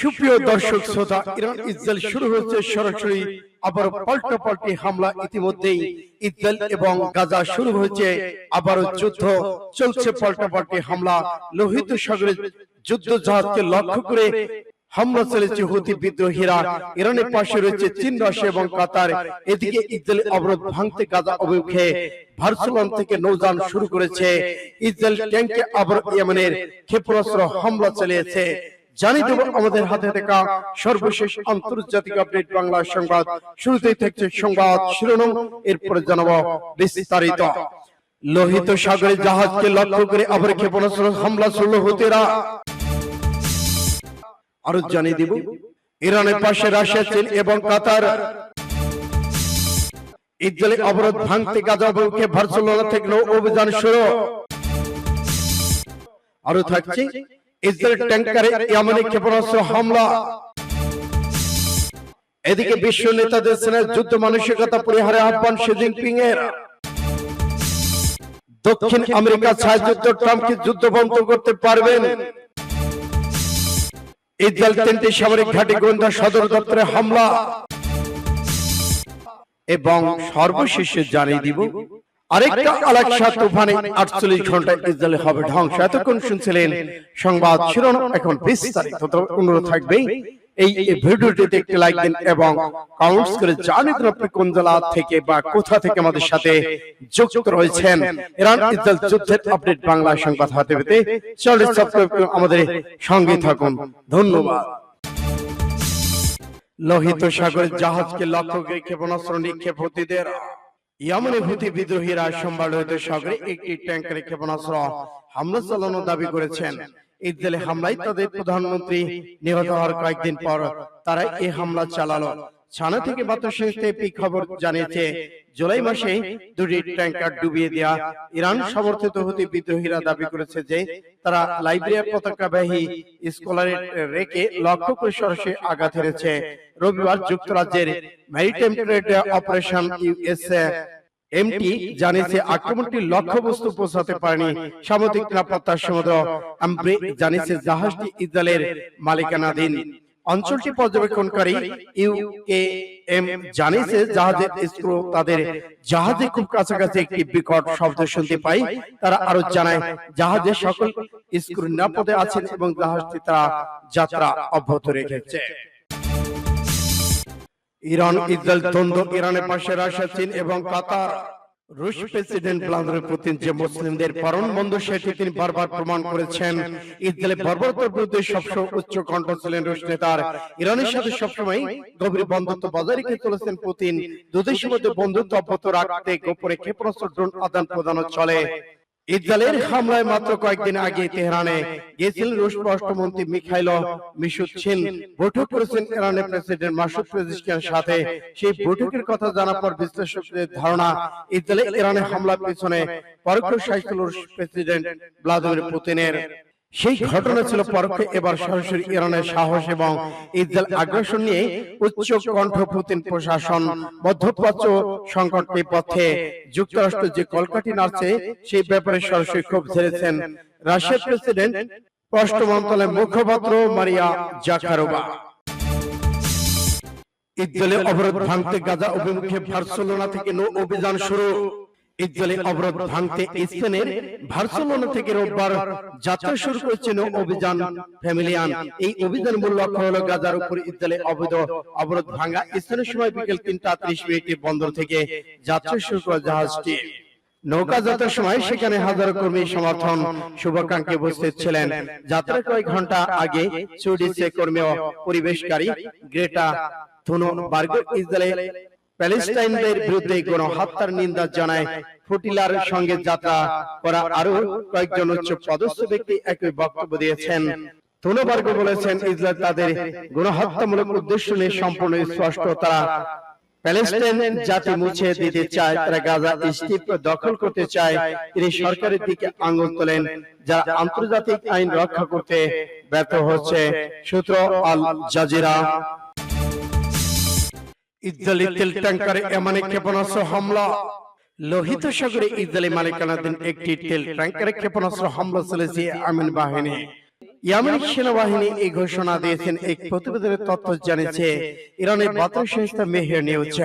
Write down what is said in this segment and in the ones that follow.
সুপ্রিয় দর্শক শ্রোতা, ইরান ইসরায়েল শুরু হয়েছে সরাসরি আবার পাল্টা পাল্টি হামলা ইতিমধ্যেই। ইসরায়েল এবং গাজা শুরু হয়েছে, আবারও যুদ্ধ চলছে পাল্টা পাল্টি হামলা। লোহিত সাগরে যুদ্ধ জাহাজকে লক্ষ্য করে হামলা চলেছে হুতি বিদ্রোহীরা। ইরানের পাশে রয়েছে চীন, রাশিয়া এবং কাতার। এদিকে ইসরায়েল অবরোধ ভাঙতে গাজা অভিমুখে ভার্সুলন থেকে নৌযান শুরু করেছে। ইসরায়েল ট্যাঙ্কে আবার ইয়েমেনের ক্ষেপণাস্ত্র হামলা চালিয়েছে। জানিয়ে দেব আমাদের হাতে থাকা সর্বশেষ আন্তর্জাতিক আপডেট বাংলা সংবাদ। শুরুতেই থাকছে সংবাদ শিরোনাম। এরপরে জানাব বিস্তারিত। লোহিত সাগরে জাহাজকে লক্ষ্য করে আবার ক্ষেপণাস্ত্র হামলা চলল হুতিরা আরও জানিয়ে দিব। ইরানের পাশে রাশিয়া চীন এবং কাতার। ইসরায়েলের অবরোধ ভাঙতে গাজা অভিমুখে বার্সেলোনা থেকে অভিযান শুরু। আরও থাকছে ইসরায়েল ট্যাঙ্কারে ইয়ামানি ক্ষেপণাস্ত্র হামলা। এদিকে বিশ্ব নেতাদের সেনার যুদ্ধ মানসিকতা পরিহারে আহ্বান শি জিনপিং এর দক্ষিণ আমেরিকা ট্রাম্পকে যুদ্ধ বন্ধ করতে পারবেন। ইসরায়েল তিনটি সামরিক ঘাঁটি গোয়েন্দা সদর দপ্তরে হামলা। এবং সর্বশেষে জানিয়ে দিব আরেকটা আলাক্সা তুফানে আটচল্লিশ ঘন্টায় ইসরায়েল হবে ধ্বংস। এতক্ষণ শুনছিলেন সংবাদ শিরোনাম এখন বিস্তারিত। অনুরোধ থাকবে এই ভিডিওটিতে একটি লাইক দিন এবং কমেন্টস করে জানিয়ে দিন আপনি কোন জেলা থেকে বা কোথা থেকে আমাদের সাথে যুক্ত রয়েছেন। ইরান ইসরায়েল যুদ্ধের আপডেট বাংলা সংবাদ হাতে পেতে চ্যানেলটি সাবস্ক্রাইব করে আমাদের সঙ্গে থাকুন। ধন্যবাদ। লোহিত সাগরের জাহাজকে লক্ষ্য করে ক্ষেপণাস্ত্র নিক্ষেপ ইয়ামানের হুতি বিদ্রোহীরা সোমবার সাগরে একটি ট্যাঙ্কারে ক্ষেপণাস্ত্র হামলা চালানোর দাবি করেছেন। ইসরায়েলি হামলায় তাদের প্রধানমন্ত্রী নিহত হওয়ার কয়েকদিন পর তারা এই হামলা চালালো। ছানা থেকে বার্তা সংস্থা খবর জানিয়েছে জুলাই মাসে দুটি ট্যাঙ্কার ডুবিয়ে দেয়া ইরান সমর্থিত হতে বিদ্রোহীরা দাবি করেছে যে তারা লাইবেরিয়ার পতাকাবাহী স্কলারে রেখে লক্ষ্য করে সরাসরি আঘাত হেরেছে রবিবার যুক্তরাজ্যের maritime trade operation USA MT জানিয়েছে আক্রমণটি লক্ষ্যবস্তু পৌঁছাতে পারেনি। সামুদ্রিক নিরাপত্তা সমুদ্র আমব্রে জানিয়েছে জাহাজটি ইসরায়েলের মালিকানাধীন। অঞ্চলটি পর্যবেক্ষণকারী ইউএএম জানিয়েছে, জাহাজের স্ক্রু তাদের জাহাজে খুব কাছাকাছি একটি বিকট শব্দ শুনতে পাই। তারা আরও জানায় জাহাজের সকল স্ক্রু নিরাপদে আছেন এবং জাহাজটি তারা যাত্রা অব্যাহত রেখেছে। ইরান ইসরায়েল দ্বন্দ্ব ইরানের পাশে রাশিয়া, চীন এবং কাতার। রুশ প্রেসিডেন্ট ভ্লাদিমির পুতিন যে মুসলিমদের পরম বন্ধু সেটি তিনি বারবার প্রমাণ করেছেন। ইসরায়েলের বর্বরতার বিরুদ্ধে সবসময় উচ্চ কণ্ঠ ছিলেন রুশ নেতার। ইরানের সাথে সবসময় গভীর বন্ধুত্ব বজায় রেখে চলেছেন পুতিন। দুদেশের মধ্যে বন্ধুত্ব অব্যাহত রাখতে গোপনে ক্ষেপণাস্ত্র ড্রোন আদান প্রদান চলে। ইসরায়েলের হামলায় মাত্র কয়েকদিন আগে তেহরানে গিয়েছিলেন রুশ পররাষ্ট্রমন্ত্রী মিখাইল মিশুচ্ছিন বৈঠক করেছেন ইরানের প্রেসিডেন্ট মাসুদ পেজিশকিয়ার সাথে। সেই বৈঠকের কথা জানার পর বিশ্লেষকদের ধারণা ইসরায়েলে ইরানের হামলার পিছনে পরোক্ষ সাইকেল রুশ প্রেসিডেন্ট ভ্লাদিমির পুতিনের। সেই ঘটনা ছিল পরোক্ষে এবার সরাসরি ইরানের সাহস এবং ইসরায়েল আগ্রাসন নিয়ে উচ্চ কণ্ঠ পুতিন প্রশাসন মধ্যপ্রাচ্য সংকট পথে যুক্তরাষ্ট্র যে কলকাঠি নাড়ছে সেই ব্যাপারে সরাসরি ক্ষোভ ঝেড়েছেন রাশিয়ার প্রেসিডেন্ট পররাষ্ট্র মন্ত্রণালয়ের মুখপাত্র মারিয়া জাকারোবা ইসরায়েলের অবরোধ ভাঙতে গাজা অভিমুখে বার্সেলোনা থেকে নৌ অভিযান শুরু। জাহাজটি। নৌকা যাত্রার সময় সেখানে কর্মী সমর্থন শুভাকাঙ্ক্ষী উপস্থিত ছিলেন। যাত্রার কয়েক ঘণ্টা আগে সুইডিশে কর্মী ও পরিবেশকারী গ্রেটা থুনবার্গ ইসরায়েল প্যালেস্টাইনদের বিরুদ্ধে নিন্দা জানায়। ফুটিলার সঙ্গে যাত্রা করা আরও কয়েকজন উচ্চ পদস্থ ব্যক্তি একই বক্তব্য দিয়েছেন। থুনবার্গ বলেছেন ইসরায়েল তাদের গণহত্যামূলক উদ্দেশ্য নিয়ে সম্পূর্ণ স্পষ্ট তারা প্যালেস্টাইন জাতি মুছে দিতে চায় তারা গাজা দখল করতে চায় তিনি সরকারের দিকে আঙ্গুল তোলেন যারা আন্তর্জাতিক আইন রক্ষা করতে ব্যর্থ হচ্ছে সূত্র আল জাজিরা। ইসরায়েলি তেল ট্যাঙ্কারে এমন ক্ষেপণাস্ত্র হামলা লোহিত সাগরে ইসরায়েলি মালিকানাধীন একটি তেল ট্যাঙ্কারে ক্ষেপণাস্ত্র হামলা চলেছে আমিন বাহিনী। ইয়ামেন সেনাবাহিনী এই ঘোষণা দিয়েছেন এক প্রতিবেদনের তথ্য জানিয়েছে ইরানের বার্তা সংস্থা মেহের নিউজ।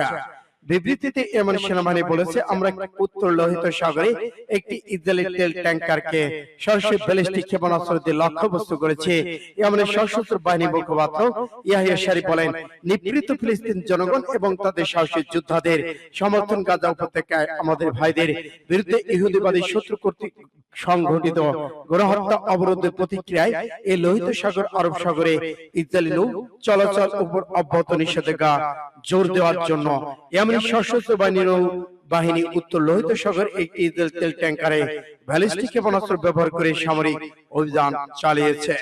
বিবৃতিতে ইয়েমেন সেনাবাহিনী বলেছে আমরা উত্তর লোহিত সাগরে একটি ইসরায়েলি তেল ট্যাঙ্কারকে সরাসরি ব্যালিস্টিক ক্ষেপণাস্ত্র দিয়ে লক্ষ্যবস্তু করেছে। ইয়েমেনের সশস্ত্র বাহিনী মুখপাত্র ইয়াহিয়া শারি বলেন নিপীড়িত ফিলিস্তিন জনগণ এবং তাদের সাহসী যোদ্ধাদের সমর্থন গাজা উপত্যকায় আমাদের ভাইদের বিরুদ্ধে ইহুদিবাদী শত্রু কর্তৃক সংঘটিত গণহত্যা অবরোধের প্রতিক্রিয়ায় এই লোহিত সাগর আরব সাগরে ইসরায়েলি নৌ চলাচল উপর অব্যাহত নিষেধাজ্ঞা জোর দেওয়ার জন্য। ইয়েমেনি সশস্ত্র বাহিনীর বাহিনী উত্তর লোহিত সাগর একটি তেল ট্যাঙ্কারে ব্যালিস্টিক ক্ষেপণাস্ত্র ব্যবহার করে সামরিক অভিযান চালিয়েছে।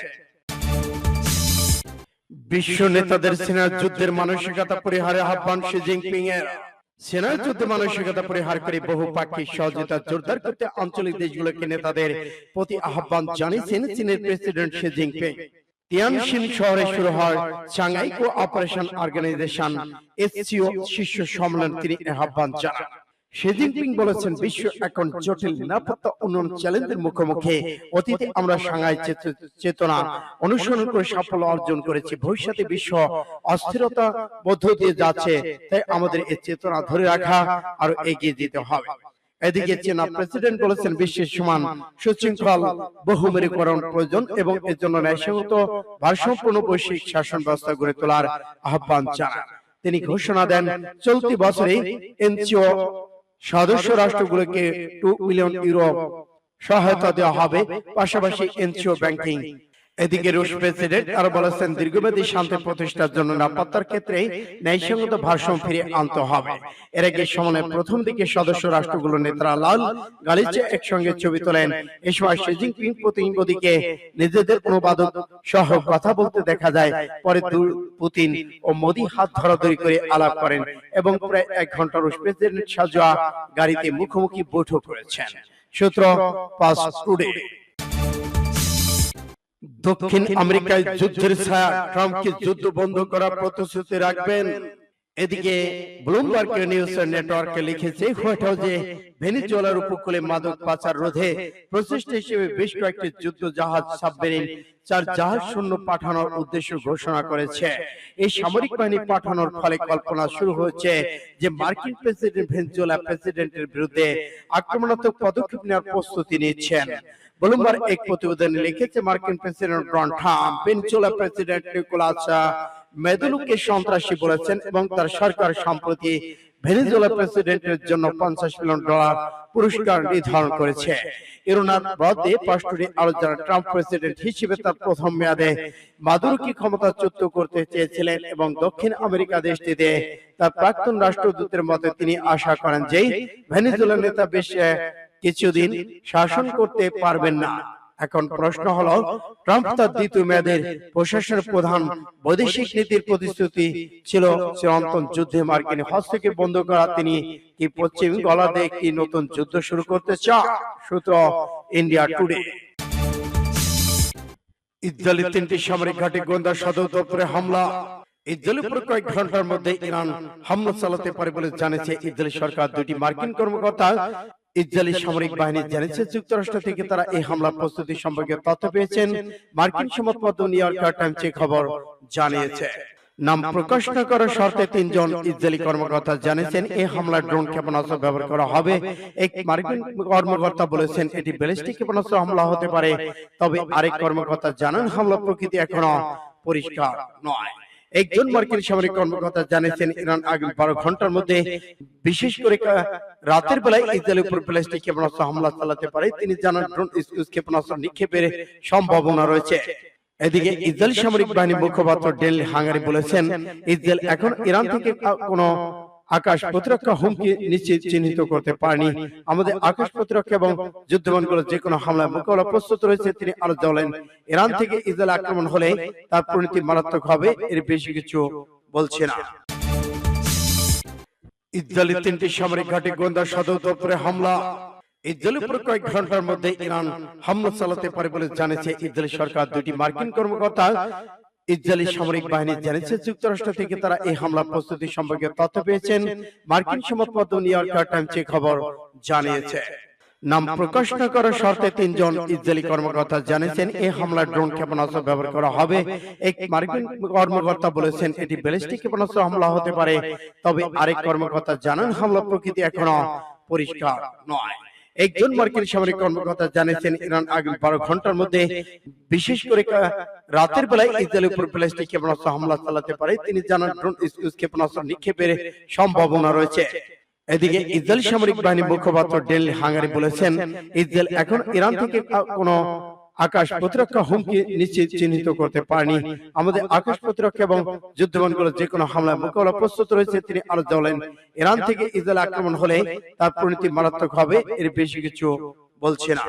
বিশ্ব নেতাদের সেনার যুদ্ধের মানসিকতা পরিহারে আহ্বান শি জিনপিং এর সেনার যুদ্ধ মানসিকতা পরিহার করে বহু পাক্ষিক সহযোগিতা জোরদার করতে আঞ্চলিক দেশগুলোকে নেতাদের প্রতি আহ্বান জানিয়েছেন চীনের প্রেসিডেন্ট শি জিনপিং। তিয়ানশিন শহরে শুরু হয় Shanghai cooperation organisation, SCO শীর্ষ সম্মেলন তিনি আহ্বান জানান। শি জিনপিং বলেছেন, বিশ্ব এখন জটিল নিরাপত্তা উন্নয়ন চ্যালেঞ্জের মুখোমুখি। অতীতে আমরা সাংহাই চেতনা অনুসরণ করে সাফল্য অর্জন করেছি, ভবিষ্যতে বিশ্ব অস্থিরতা মধ্য দিয়ে যাচ্ছে, তাই আমাদের এই চেতনা ধরে রাখা আর এগিয়ে যেতে হবে। এদিকে চীনা প্রেসিডেন্ট বলেছেন বিশ্বের সমান সুশৃঙ্খল বহুমেরুকরণ প্রয়োজন এবং এর জন্য ন্যায়সঙ্গত ভারসাম্যপূর্ণ বৈশ্বিক শাসন ব্যবস্থা গড়ে তোলার আহ্বান জানান তিনি ঘোষণা দেন চলতি বছরে এনসিও সদস্য রাষ্ট্রগুলোকে টু মিলিয়ন ইউরো সহায়তা দেওয়া হবে। পাশাপাশি এনসিও ব্যাংকিং এদিকে রুশ প্রেসিডেন্ট আরও বলেছেন, দীর্ঘমেয়াদী শান্তি প্রতিষ্ঠার জন্য নিরাপত্তার ক্ষেত্রে ন্যায়সঙ্গত ভারসাম্য ফিরিয়ে আনতে হবে। এর আগে সমানের প্রথম দিকে সদস্য রাষ্ট্রগুলোর নেতারা লাল গালিচে একসঙ্গে ছবি তোলেন। এ সময় শি জিনপিং প্রতিনিধিকে নিজেদের অনুবাদক সহ কথা বলতে দেখা যায়, পরে পুতিন ও মোদি হাত ধরাধরি করে আলাপ করেন এবং প্রায় এক ঘণ্টা রুশ প্রেসিডেন্ট সাজোয়া গাড়িতে মুখোমুখি বৈঠক করেছেন। সূত্র পাস টুডে। দক্ষিণ আমেরিকায় যুদ্ধের ছায়া ট্রাম্পকে যুদ্ধ বন্ধ করার প্রতিশ্রুতি রাখবেন। এদিকে ব্লুমবার্গ নিউজ নেটওয়ার্কে লিখেছে হোয়াইট হাউসে ভেনিজুয়েলার উপকূলে মাদক পাচার রোধে প্রচেষ্টা হিসেবে বেশ কয়েকটি যুদ্ধ জাহাজ সাবমেরিন চার জাহাজ শূন্য পাঠানোর উদ্দেশ্য ঘোষণা করেছে। এই সামরিক বাহিনী পাঠানোর ফলে কল্পনা শুরু হয়েছে যে মার্কিন প্রেসিডেন্ট ভেনিজুয়েলা প্রেসিডেন্টের বিরুদ্ধে আক্রমণাত্মক পদক্ষেপ নেওয়ার প্রস্তুতি নিচ্ছেন। ব্লুমবার্গ এক প্রতিবেদনে লিখেছে মার্কিন president Donald Trump. Venezuela president Nicolas মেদুলুকে সন্ত্রাসী বলেছেন এবং তার সরকার সম্প্রতি ভেনেজুয়েলা প্রেসিডেন্টের জন্য পঞ্চাশ মিলিয়ন ডলার পুরস্কার নির্ধারণ করেছে। পাস্টুরি আরও যারা ট্রাম্প প্রেসিডেন্ট হিসেবে তার প্রথম মেয়াদে মাদুরোকে ক্ষমতাচ্যুত করতে চেয়েছিলেন এবং দক্ষিণ আমেরিকা দেশটিতে তার প্রাক্তন রাষ্ট্রদূতের মতে তিনি আশা করেন যে ভেনেজুয়েলার নেতা বেশ আহ, কিছুদিন শাসন করতে পারবেন না। এখন প্রশ্ন হলো, ট্রাম্প তার দ্বিতীয় মেয়াদের প্রশাসনের প্রধান বৈদেশিক নীতির প্রতিশ্রুতি ছিল চিরন্তন যুদ্ধে মার্কিন হস্তক্ষেপ বন্ধ করা। তিনি কি পশ্চিম গলাতে একটি নতুন যুদ্ধ শুরু করতে চান? সূত্র ইন্ডিয়া টুডে। ইসরায়েলের তিনটি সামরিক ঘাঁটি গোয়েন্দা সদর দপ্তরে হামলা। ইসরায়েলের উপর কয়েক ঘণ্টার মধ্যে ইরান হামলা চালাতে পারে বলে জানিয়েছে ইসরায়েলি সরকার। দুটি মার্কিন কর্মকর্তা ইসরায়েলি সামরিক বাহিনী জানিয়েছে যুক্তরাষ্ট্র থেকে তারা এই হামলা প্রস্তুতি সম্পর্কে তথ্য পেয়েছেন মার্কিন সংবাদপত্র নিউ ইয়র্ক টাইমস খবর জানিয়েছে। নাম প্রকাশ না করার শর্তে তিনজন ইসরায়েলি কর্মকর্তা জানিয়েছেন এই হামলায় ড্রোন ক্ষেপণাস্ত্র ব্যবহার করা হবে। এক মার্কিন কর্মকর্তা বলেছেন এটি ব্যালিস্টিক ক্ষেপণাস্ত্র হামলা হতে পারে। তবে আরেক কর্মকর্তা জানান হামলা প্রকৃতি এখনও পরিষ্কার নয়। একজন মার্কিন সামরিক কর্মকর্তা জানিয়েছেন ইরান আগামী বারো ঘণ্টার মধ্যে বিশেষ করে রাতের বেলায় ইসরায়েলের উপর প্লাস্টিক ক্ষেপণাস্ত্র হামলা চালাতে পারে। তিনি জানান ড্রোন স্কুজ ক্ষেপণাস্ত্র নিক্ষেপের সম্ভাবনা রয়েছে। এদিকে ইসরায়েল সামরিক বাহিনী মুখপাত্র ডেল হাঙ্গারি বলেছেন ইসরায়েল এখন ইরান থেকে কোনো আকাশ প্রতিরক্ষা হুমকি নিশ্চিত চিহ্নিত করতে পারেনি। আমাদের আকাশ প্রতিরক্ষা এবং যুদ্ধবিমানগুলো যে কোনো হামলায় মোকাবেলা প্রস্তুত রয়েছে তিনি আরও বলেন ইরান থেকে ইসরায়েল আক্রমণ হলে তার পরিণতি মারাত্মক হবে এর বেশি কিছু বলছে না। ইসরায়েলের তিনটি সামরিক ঘাঁটি গোয়েন্দা সদর দপ্তরে হামলা। ইসরায়েলের উপর কয়েক ঘণ্টার মধ্যে ইরান হামলা চালাতে পারে বলে জানিয়েছে ইসরায়েলি সরকার। দুটি মার্কিন কর্মকর্তা ইসরায়েলি সামরিক বাহিনী জানিয়েছে যুক্তরাষ্ট্র থেকে তারা এই হামলা প্রস্তুতি সম্পর্কে তথ্য পেয়েছেন মার্কিন সংবাদপত্র নিউ ইয়র্ক টাইমস খবর জানিয়েছে। নাম প্রকাশ না করার শর্তে তিনজন ইসরায়েলি কর্মকর্তা জানিয়েছেন এই হামলায় ড্রোন ক্ষেপণাস্ত্র ব্যবহার করা হবে। এক মার্কিন কর্মকর্তা বলেছেন এটি ব্যালিস্টিক ক্ষেপণাস্ত্র হামলা হতে পারে। তবে আরেক কর্মকর্তা জানান হামলা প্রকৃতি এখনও পরিষ্কার নয়। একজন মার্কিন সামরিক কর্মকর্তা জানিয়েছেন ইরান আগামী বারো ঘণ্টার মধ্যে বিশেষ করে রাতের বেলায় ইসরায়েলের উপর প্লাস্টিক ক্ষেপণাস্ত্র হামলা চালাতে পারে। তিনি জানান ড্রোন ক্ষেপণাস্ত্র নিক্ষেপের সম্ভাবনা রয়েছে। এদিকে ইসরায়েল সামরিক বাহিনী মুখপাত্র ডেল হাঙ্গারি বলেছেন ইসরায়েল এখন ইরান থেকে কোনো আকাশ প্রতিরক্ষা হুমকি নিশ্চিত চিহ্নিত করতে পারেনি। আমাদের আকাশ প্রতিরক্ষা এবং যুদ্ধবিমানগুলো যে কোনো হামলায় মোকাবেলা প্রস্তুত রয়েছে তিনি আরও জানালেন ইরান থেকে ইসরায়েল আক্রমণ হলে তার পরিণতি মারাত্মক হবে এর বেশি কিছু বলছে না।